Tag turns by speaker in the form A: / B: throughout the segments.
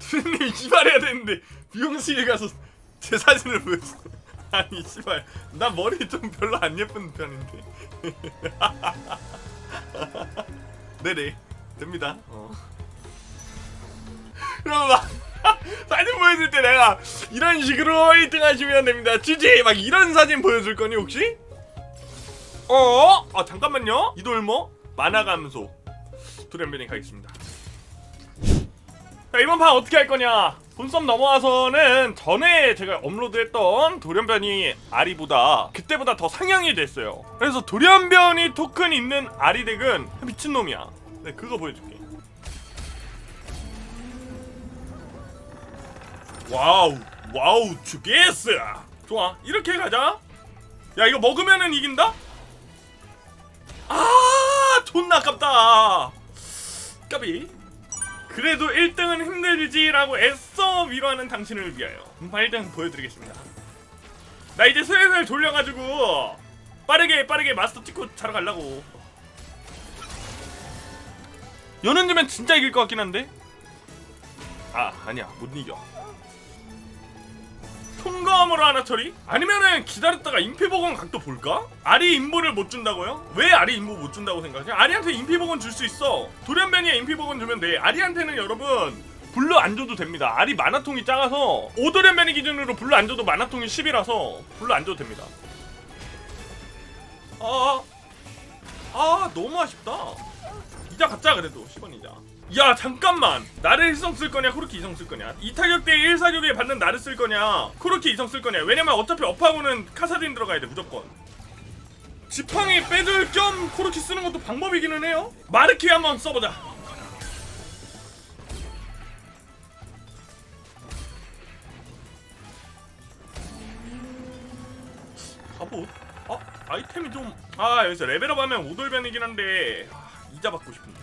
A: 두루님 이발해야 되는데 미용실에 가서 제 사진을 보여줘. 아니 씨발 나 머리 좀 별로 안 예쁜 편인데. 네네 됩니다. 어. 그럼 막 사진 보여줄 때 내가 이런 식으로 1등 하시면 됩니다. 주제 막 이런 사진 보여줄 거니 혹시? 어? 아 잠깐만요. 이돌모 만화 감소 돌연변이 가겠습니다. 자 이번 판 어떻게 할 거냐? 본섬 넘어와서는 전에 제가 업로드했던 돌연변이 아리보다 그때보다 더 상향이 됐어요. 그래서 돌연변이 토큰 있는 아리 덱은 미친 놈이야. 네 그거 보여줄게. 와우 와우 죽겠어. 좋아 이렇게 가자. 야 이거 먹으면은 이긴다? 아 존나 아깝다. 까비. 그래도 1등은 힘들지라고 애써 위로하는 당신을 위하여 음파 1등 보여드리겠습니다. 나 이제 슬슬 돌려가지고 빠르게 빠르게 마스터 찍고 자러 가려고. 여는 주면 진짜 이길 것 같긴 한데? 아 아니야. 못 이겨 통과함으로 하나 처리? 아니면은 기다렸다가 임피복원 각도 볼까? 아리 인보를 못 준다고요? 왜 아리 인보 못 준다고 생각해? 아리한테 임피복원 줄 수 있어 돌연변이에 임피복원 주면 돼 아리한테는 여러분 블루 안 줘도 됩니다 아리 만화통이 작아서 오돌연변이 기준으로 블루 안 줘도 만화통이 10이라서 블루 안 줘도 됩니다 아, 아 너무 아쉽다 이자 갖자 그래도 10원 이자 야 잠깐만. 나를 희성 쓸 거냐? 코르키 이성 쓸 거냐? 이 타격 때 1사격에 받는 나를 쓸 거냐? 코르키 이성 쓸 거냐? 왜냐면 어차피 업하고는 카사딘 들어가야 돼 무조건. 지팡이 빼줄 겸 코르키 쓰는 것도 방법이기는 해요. 마르키 한번 써보자. 갑옷? 아 아이템이 좀 아 여기서 레벨업 하면 오돌변이긴 한데 아, 이자 받고 싶은데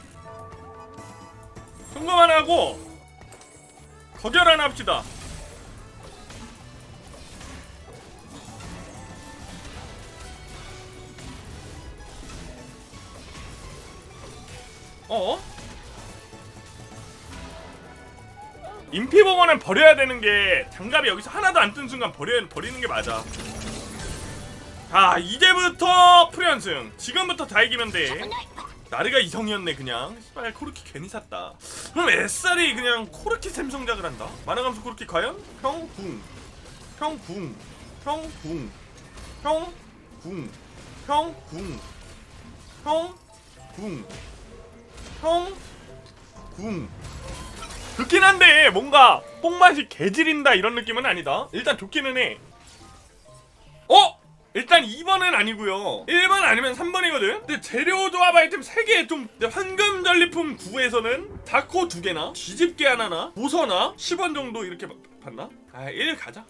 A: 통과만 하고 거절 하나 합시다. 어? 인피봉원은 버려야 되는 게 장갑이 여기서 하나도 안 뜬 순간 버려 버리는 게 맞아. 자 이제부터 프리연승 지금부터 다 이기면 돼. 나르가 이성이었네 그냥. 씨발 코르키 괜히 샀다. 그럼 SR이 그냥 코르키 샘 성작을 한다? 만화감수 코르키 과연? 형궁. 형궁. 형궁. 형궁. 형궁. 형궁. 형궁. 좋긴 한데 뭔가 뽕맛이 개지린다 이런 느낌은 아니다. 일단 좋기는 해. 어? 일단 2번은 아니고요. 1번 아니면 3번이거든? 근데 재료 조합 아이템 3개 좀 황금 전리품 9에서는 다코 2개나 뒤집개 하나나 보서나 10원 정도 이렇게 받- 받나? 아1 가자.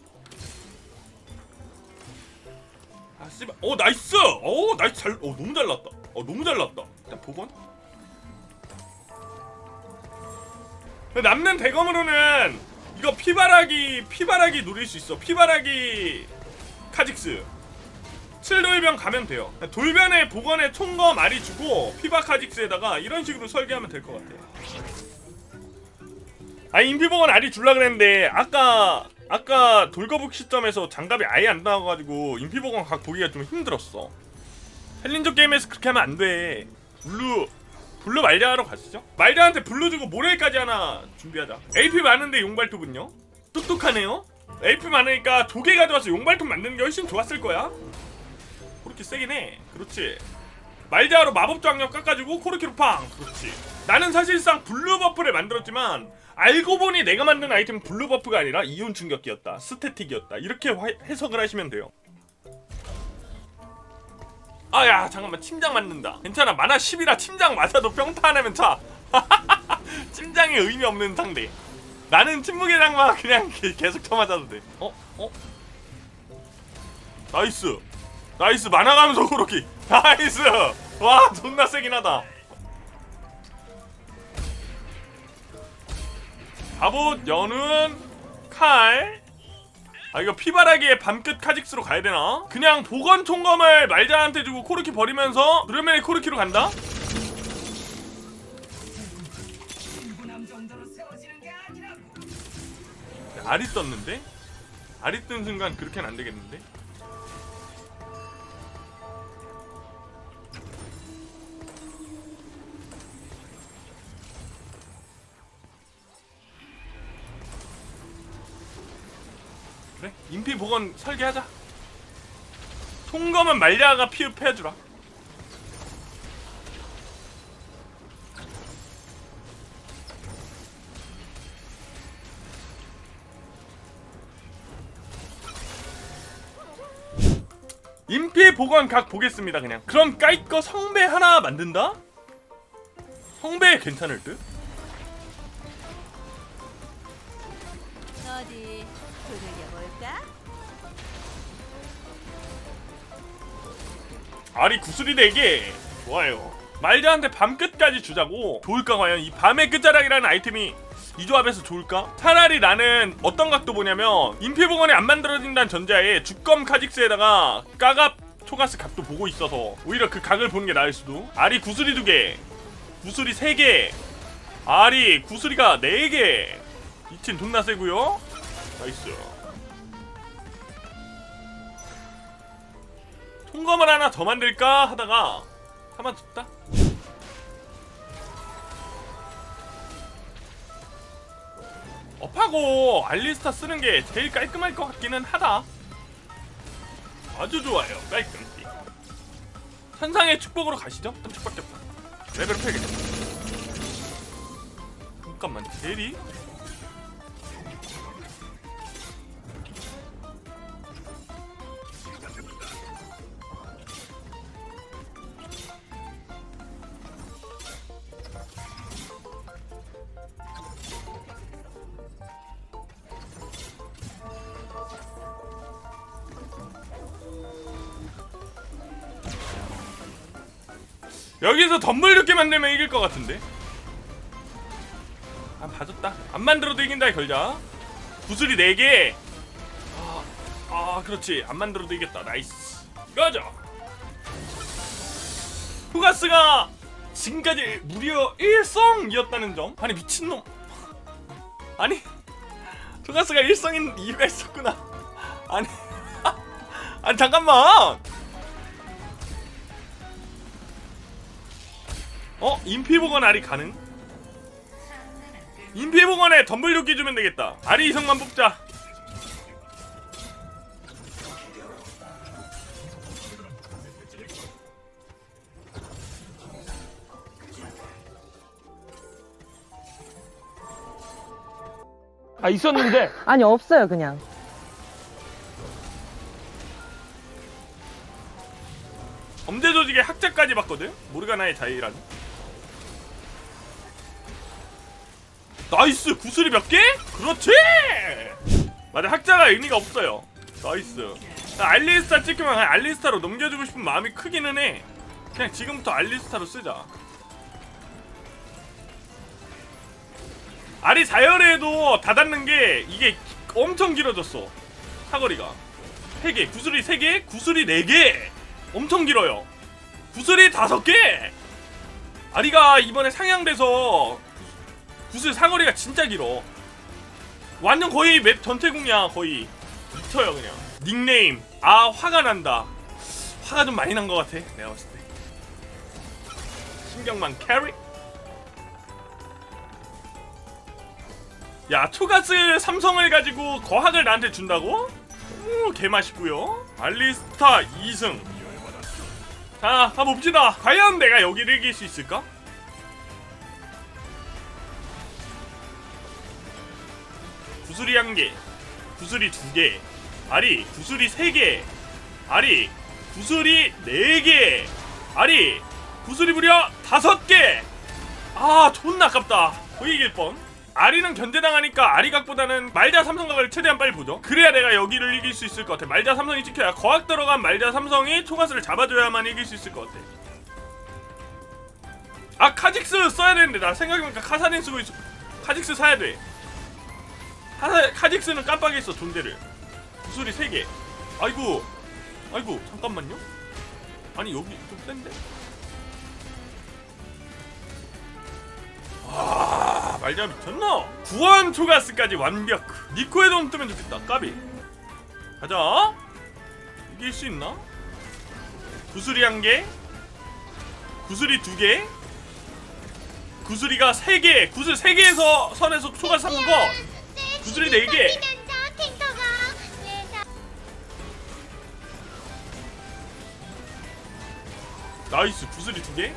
A: 아 씨발. 어 나이스! 어 나이스 잘어 너무 잘 났다. 어 너무 잘 났다. 일단 복원? 남는 대검으로는 이거 피바라기 피바라기 노릴 수 있어. 피바라기 카직스 7돌변 가면 돼요. 돌변에 복원에 총검 알이 주고 피바카직스에다가 이런 식으로 설계하면 될 것 같아요. 아 인피복원 알이 줄라 그랬는데 아까 아까 돌거북 시점에서 장갑이 아예 안 나와가지고 인피복원 각 보기가 좀 힘들었어. 챌린저 게임에서 그렇게 하면 안 돼. 블루 블루 말자하러 가시죠. 말자한테 블루 주고 모레까지 하나 준비하자. AP 많은데 용발톱은요? 똑똑하네요. AP 많으니까 두개 가져와서 용발톱 만드는 게 훨씬 좋았을 거야. 코르키 세긴 해. 그렇지. 말자로 마법 장력 깎아주고 코르키로 팡. 그렇지. 나는 사실상 블루 버프를 만들었지만 알고 보니 내가 만든 아이템 블루 버프가 아니라 이온 충격기였다. 스태틱이었다. 이렇게 화- 해석을 하시면 돼요. 아야 잠깐만 침장 맞는다. 괜찮아 만화 10이라 침장 맞아도 평타 안 하면 차. 침장이 의미 없는 상대. 나는 침묵의 장마 그냥 게- 계속 쳐맞아도 돼. 어? 어? 나이스. 나이스 만화감소 그렇게 나이스 와 존나 세긴 하다 갑옷 연운 칼아 이거 피바라기의 밤끝 카직스로 가야 되나? 그냥 보건 총검을 말자한테 주고 코르키 버리면서 누르메이 코르키로 간다? 알이 떴는데? 알이 뜬 순간 그렇게는 안 되겠는데? 인피 복원 설계하자 통검은 말리아가 피흡해주라 인피 복원 각 보겠습니다 그냥 그럼 까이꺼 성배 하나 만든다? 성배 괜찮을 듯? 알이 구슬이 4개 좋아요. 말자한테 밤 끝까지 주자고. 좋을까 과연? 이 밤의 끝자락이라는 아이템이 이 조합에서 좋을까? 차라리 나는 어떤 각도 보냐면 인피복원이 안 만들어진다는 전제하에 주검 카직스에다가 까갑 초가스 각도 보고 있어서 오히려 그 각을 보는 게 나을 수도. 알이 구슬이 2개 구슬이 3개 알이 구슬이가 4개. 이친 존나 세고요 나이스 통검을 하나 더 만들까 하다가 가만 뒀다. 업하고 알리스타 쓰는 게 제일 깔끔할 것 같기는 하다. 아주 좋아요, 깔끔. 천상의 축복으로 가시죠. 깜짝밖에 없다. 레벨 패야겠다. 잠깐만, 제리? 여기서 덤블 늦게 만들면 이길 것 같은데. 아 봐줬다. 안 만들어도 이긴다 걸자. 구슬이 4개. 아, 아 그렇지. 안 만들어도 이겼다. 나이스. 이거죠. 후가스가 지금까지 무려 1성이었다는 점. 아니 미친놈. 아니 후가스가 1성인 이유가 있었구나. 아니 아니 잠깐만. 어? 인피복원 알이 가능? 인피복원에 덤블 요기 주면 되겠다 알이 이성만 뽑자
B: 아 있었는데
C: 아니 없어요 그냥
A: 범죄 조직의 학자까지 봤거든? 모르가나의 자의라는 나이스! 구슬이 몇 개? 그렇지! 맞아 학자가 의미가 없어요. 나이스. 나 알리스타 찍히면 그냥 알리스타로 넘겨주고 싶은 마음이 크기는 해. 그냥 지금부터 알리스타로 쓰자. 알이 자열에도 다 닿는 게 이게 엄청 길어졌어. 사거리가. 3개. 구슬이 3개 구슬이 4개. 엄청 길어요. 구슬이 5개! 아리가 이번에 상향돼서 구슬 사거리가 진짜 길어. 완전 거의 맵 전체궁이야 거의 미쳐요 그냥. 닉네임. 아 화가 난다. 화가 좀 많이 난 것 같아 내가 봤을 때. 신경만 캐리 야 초가스 삼성을 가지고 거학을 나한테 준다고? 오 개맛있고요. 알리스타 2승. 자 가봅시다. 과연 내가 여기를 이길 수 있을까? 구슬이 한 개 구슬이 두개 아리 구슬이 세개 아리 구슬이 네개 아리 구슬이 무려 다섯 개 아 존나 아깝다. 거의 이길 뻔. 아리는 견제당하니까 아리각보다는 말자 삼성각을 최대한 빨리 보죠. 그래야 내가 여기를 이길 수 있을 것 같아. 말자 삼성이 찍혀야 거학 들어간 말자 삼성이 초가스를 잡아줘야만 이길 수 있을 것 같아. 아 카직스 써야 되는데 나 생각해보니까 카사딘 쓰고 있어. 카직스 사야 돼 카사, 카직스는 깜빡했어 존재를. 구슬이 3개. 아이고 아이고 잠깐만요. 아니 여기 좀 센데? 아 말자 미쳤나? 구원 초가스까지 완벽. 니코의 돈 뜨면 좋겠다. 까비. 가자. 이길 수 있나? 구슬이 한개. 구슬이 두개. 구슬이가 세개. 구슬 세개에서 선에서 초가스 한거 구슬이 네 개. 나이스. 구슬이 두개?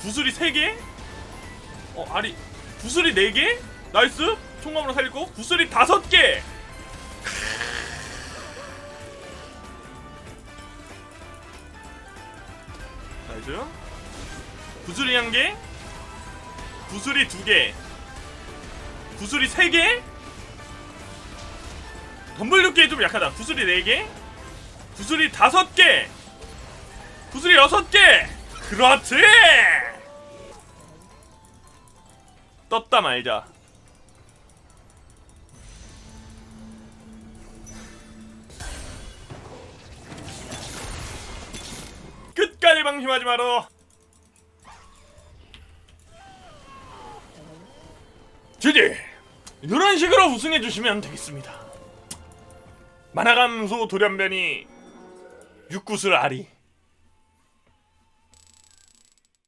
A: 구슬이 세개? 어 아니 구슬이 네개? 나이스. 총감으로 살리고. 구슬이 다섯 개. 나이스. 구슬이 한개? 구슬이 두개. 구슬이 세개 덤블6개 좀 약하다. 구슬이 네개? 구슬이 다섯 개? 구슬이 여섯 개? 그렇지! 떴다 말자. 끝까지 방심하지 마라. 지지 이런 식으로 우승해 주시면 되겠습니다 만화 감소 돌연변이 육구슬 아리